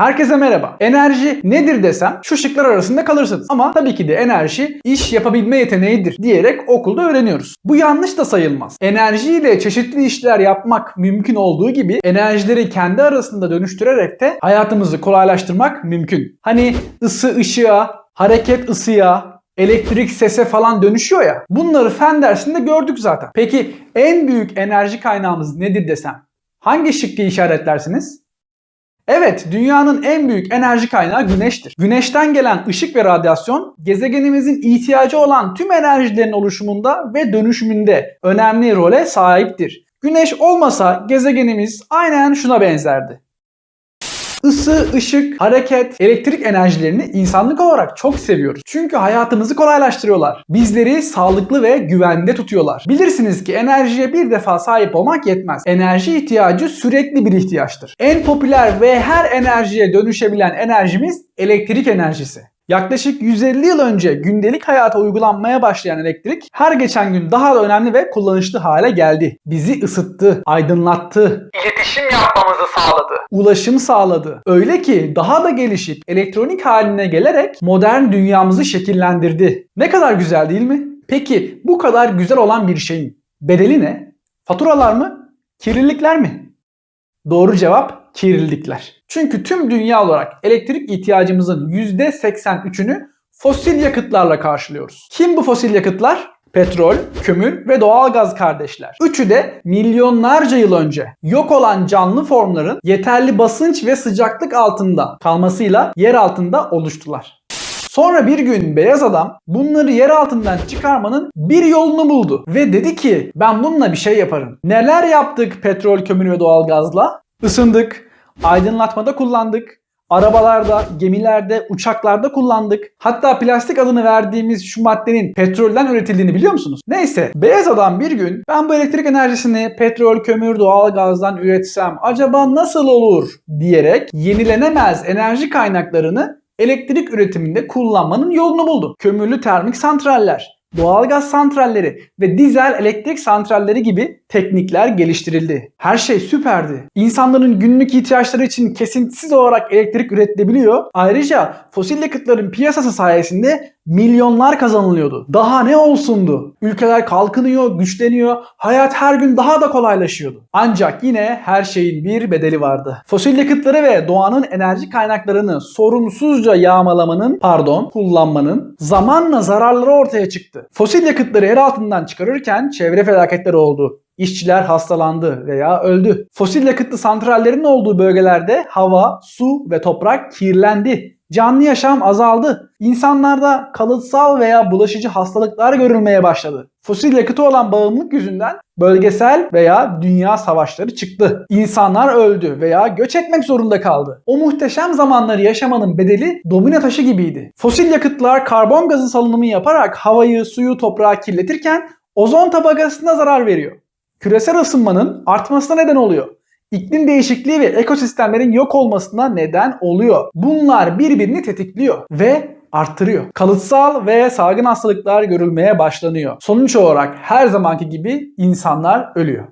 Herkese merhaba. Enerji nedir desem şu şıklar arasında kalırsınız. Ama tabii ki de enerji iş yapabilme yeteneğidir diyerek okulda öğreniyoruz. Bu yanlış da sayılmaz. Enerjiyle çeşitli işler yapmak mümkün olduğu gibi enerjileri kendi arasında dönüştürerek de hayatımızı kolaylaştırmak mümkün. Hani ısı ışığa, hareket ısıya, elektrik sese falan dönüşüyor ya. Bunları fen dersinde gördük zaten. Peki en büyük enerji kaynağımız nedir desem? Hangi şıkkı işaretlersiniz? Evet, dünyanın en büyük enerji kaynağı güneştir. Güneşten gelen ışık ve radyasyon gezegenimizin ihtiyacı olan tüm enerjilerin oluşumunda ve dönüşümünde önemli role sahiptir. Güneş olmasa gezegenimiz aynen şuna benzerdi. Isı, ışık, hareket, elektrik enerjilerini insanlık olarak çok seviyoruz. Çünkü hayatımızı kolaylaştırıyorlar. Bizleri sağlıklı ve güvende tutuyorlar. Bilirsiniz ki enerjiye bir defa sahip olmak yetmez. Enerji ihtiyacı sürekli bir ihtiyaçtır. En popüler ve her enerjiye dönüşebilen enerjimiz elektrik enerjisi. Yaklaşık 150 yıl önce gündelik hayata uygulanmaya başlayan elektrik her geçen gün daha da önemli ve kullanışlı hale geldi. Bizi ısıttı, aydınlattı, iletişim yapmamızı sağladı, ulaşım sağladı. Öyle ki daha da gelişip elektronik haline gelerek modern dünyamızı şekillendirdi. Ne kadar güzel değil mi? Peki bu kadar güzel olan bir şeyin bedeli ne? Faturalar mı? Kirlilikler mi? Doğru cevap kirlilikler. Çünkü tüm dünya olarak elektrik ihtiyacımızın %83'ünü fosil yakıtlarla karşılıyoruz. Kim bu fosil yakıtlar? Petrol, kömür ve doğalgaz kardeşler. Üçü de milyonlarca yıl önce yok olan canlı formların yeterli basınç ve sıcaklık altında kalmasıyla yer altında oluştular. Sonra bir gün beyaz adam bunları yer altından çıkarmanın bir yolunu buldu ve dedi ki ben bununla bir şey yaparım. Neler yaptık petrol, kömür ve doğalgazla? Isındık, aydınlatmada kullandık, arabalarda, gemilerde, uçaklarda kullandık. Hatta plastik adını verdiğimiz şu maddenin petrolden üretildiğini biliyor musunuz? Neyse, beyaz adam bir gün ben bu elektrik enerjisini petrol, kömür, doğalgazdan üretsem acaba nasıl olur diyerek yenilenemez enerji kaynaklarını elektrik üretiminde kullanmanın yolunu buldu. Kömürlü termik santraller, doğalgaz santralleri ve dizel elektrik santralleri gibi teknikler geliştirildi. Her şey süperdi. İnsanların günlük ihtiyaçları için kesintisiz olarak elektrik üretilebiliyor. Ayrıca fosil yakıtların piyasası sayesinde milyonlar kazanılıyordu. Daha ne olsundu? Ülkeler kalkınıyor, güçleniyor, hayat her gün daha da kolaylaşıyordu. Ancak yine her şeyin bir bedeli vardı. Fosil yakıtları ve doğanın enerji kaynaklarını sorumsuzca yağmalamanın, pardon, kullanmanın zamanla zararları ortaya çıktı. Fosil yakıtları yer altından çıkarırken çevre felaketleri oldu. İşçiler hastalandı veya öldü. Fosil yakıtlı santrallerin olduğu bölgelerde hava, su ve toprak kirlendi. Canlı yaşam azaldı. İnsanlarda kalıtsal veya bulaşıcı hastalıklar görülmeye başladı. Fosil yakıtı olan bağımlılık yüzünden bölgesel veya dünya savaşları çıktı. İnsanlar öldü veya göç etmek zorunda kaldı. O muhteşem zamanları yaşamanın bedeli domino taşı gibiydi. Fosil yakıtlar karbon gazı salınımı yaparak havayı, suyu, toprağı kirletirken ozon tabakasına zarar veriyor. Küresel ısınmanın artmasına neden oluyor iklim değişikliği ve ekosistemlerin yok olmasına neden oluyor. Bunlar birbirini tetikliyor ve arttırıyor. Kalıtsal ve salgın hastalıklar görülmeye başlanıyor. Sonuç olarak her zamanki gibi insanlar ölüyor.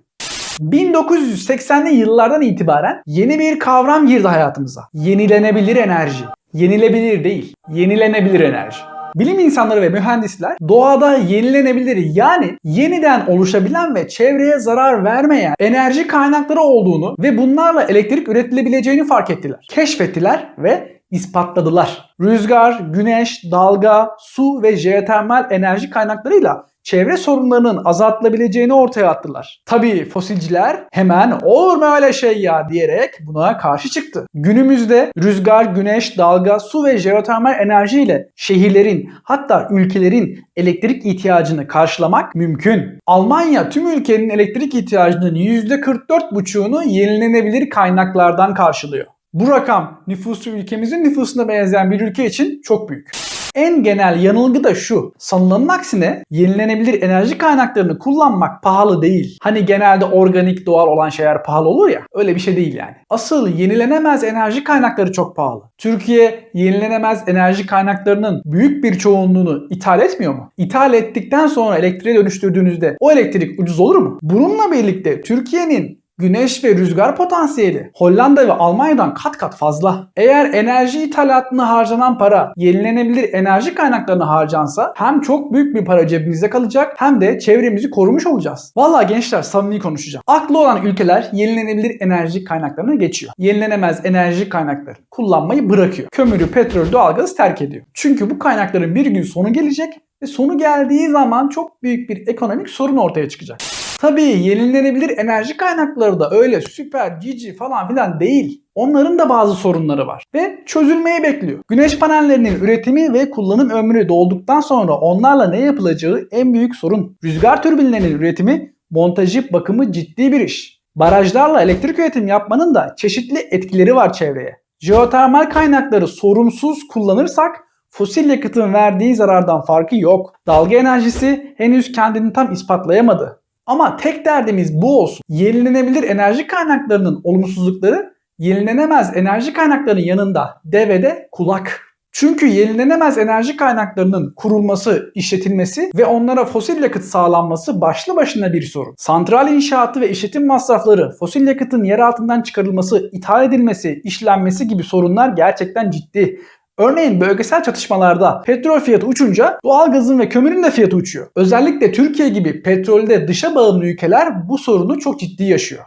1980'li yıllardan itibaren yeni bir kavram girdi hayatımıza. Yenilenebilir enerji. Yenilebilir değil, yenilenebilir enerji. Bilim insanları ve mühendisler doğada yenilenebilir yani yeniden oluşabilen ve çevreye zarar vermeyen enerji kaynakları olduğunu ve bunlarla elektrik üretilebileceğini fark ettiler. Keşfettiler ve ispatladılar. Rüzgar, güneş, dalga, su ve jeotermal enerji kaynaklarıyla çevre sorunlarının azaltılabileceğini ortaya attılar. Tabii fosilciler hemen olur mu öyle şey ya diyerek buna karşı çıktı. Günümüzde rüzgar, güneş, dalga, su ve jeotermal enerji ile şehirlerin hatta ülkelerin elektrik ihtiyacını karşılamak mümkün. Almanya tüm ülkenin elektrik ihtiyacının %44,5'unu yenilenebilir kaynaklardan karşılıyor. Bu rakam nüfusu ülkemizin nüfusuna benzeyen bir ülke için çok büyük. En genel yanılgı da şu. Sanılanın aksine yenilenebilir enerji kaynaklarını kullanmak pahalı değil. Hani genelde organik doğal olan şeyler pahalı olur ya. Öyle bir şey değil yani. Asıl yenilenemez enerji kaynakları çok pahalı. Türkiye yenilenemez enerji kaynaklarının büyük bir çoğunluğunu ithal etmiyor mu? İthal ettikten sonra elektriğe dönüştürdüğünüzde o elektrik ucuz olur mu? Bununla birlikte Türkiye'nin güneş ve rüzgar potansiyeli Hollanda ve Almanya'dan kat kat fazla. Eğer enerji ithalatına harcanan para yenilenebilir enerji kaynaklarına harcansa hem çok büyük bir para cebimizde kalacak hem de çevremizi korumuş olacağız. Vallahi gençler samimi konuşacağım. Aklı olan ülkeler yenilenebilir enerji kaynaklarına geçiyor. Yenilenemez enerji kaynakları kullanmayı bırakıyor. Kömürü, petrol, doğalgazı terk ediyor. Çünkü bu kaynakların bir gün sonu gelecek ve sonu geldiği zaman çok büyük bir ekonomik sorun ortaya çıkacak. Tabii yenilenebilir enerji kaynakları da öyle süper, cici falan filan değil. Onların da bazı sorunları var ve çözülmeyi bekliyor. Güneş panellerinin üretimi ve kullanım ömrü dolduktan sonra onlarla ne yapılacağı en büyük sorun. Rüzgar türbinlerinin üretimi, montajı, bakımı ciddi bir iş. Barajlarla elektrik üretimi yapmanın da çeşitli etkileri var çevreye. Jeotermal kaynakları sorumsuz kullanırsak fosil yakıtın verdiği zarardan farkı yok. Dalga enerjisi henüz kendini tam ispatlayamadı. Ama tek derdimiz bu olsun. Yenilenebilir enerji kaynaklarının olumsuzlukları yenilenemez enerji kaynaklarının yanında devede kulak. Çünkü yenilenemez enerji kaynaklarının kurulması, işletilmesi ve onlara fosil yakıt sağlanması başlı başına bir sorun. Santral inşaatı ve işletim masrafları, fosil yakıtın yer altından çıkarılması, ithal edilmesi, işlenmesi gibi sorunlar gerçekten ciddi. Örneğin bölgesel çatışmalarda petrol fiyatı uçunca doğalgazın ve kömürün de fiyatı uçuyor. Özellikle Türkiye gibi petrolde dışa bağımlı ülkeler bu sorunu çok ciddi yaşıyor.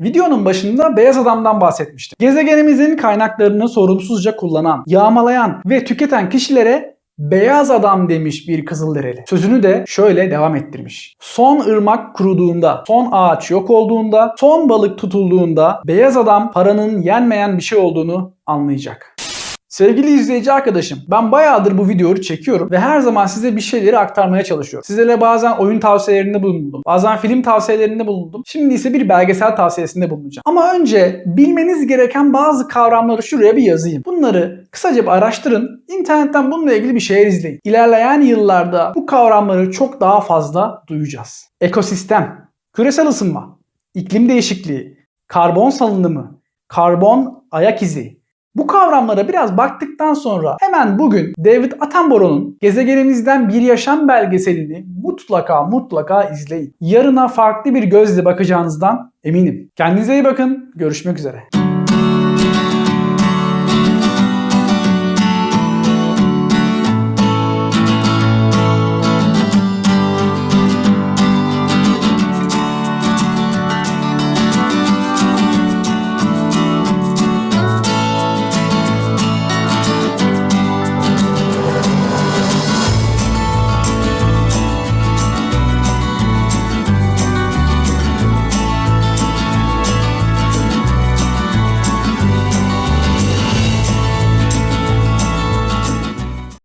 Videonun başında beyaz adamdan bahsetmiştim. Gezegenimizin kaynaklarını sorumsuzca kullanan, yağmalayan ve tüketen kişilere beyaz adam demiş bir Kızılderili. Sözünü de şöyle devam ettirmiş. Son ırmak kuruduğunda, son ağaç yok olduğunda, son balık tutulduğunda beyaz adam paranın yenmeyen bir şey olduğunu anlayacak. Sevgili izleyici arkadaşım, ben bayağıdır bu videoyu çekiyorum ve her zaman size bir şeyleri aktarmaya çalışıyorum. Sizlere bazen oyun tavsiyelerinde bulundum, bazen film tavsiyelerinde bulundum. Şimdi ise bir belgesel tavsiyesinde bulunacağım. Ama önce bilmeniz gereken bazı kavramları şuraya bir yazayım. Bunları kısaca bir araştırın, internetten bununla ilgili bir şeyler izleyin. İlerleyen yıllarda bu kavramları çok daha fazla duyacağız. Ekosistem, küresel ısınma, iklim değişikliği, karbon salınımı, karbon ayak izi, bu kavramlara biraz baktıktan sonra hemen bugün David Attenborough'un Gezegenimizden Bir Yaşam belgeselini mutlaka mutlaka izleyin. Yarına farklı bir gözle bakacağınızdan eminim. Kendinize iyi bakın. Görüşmek üzere.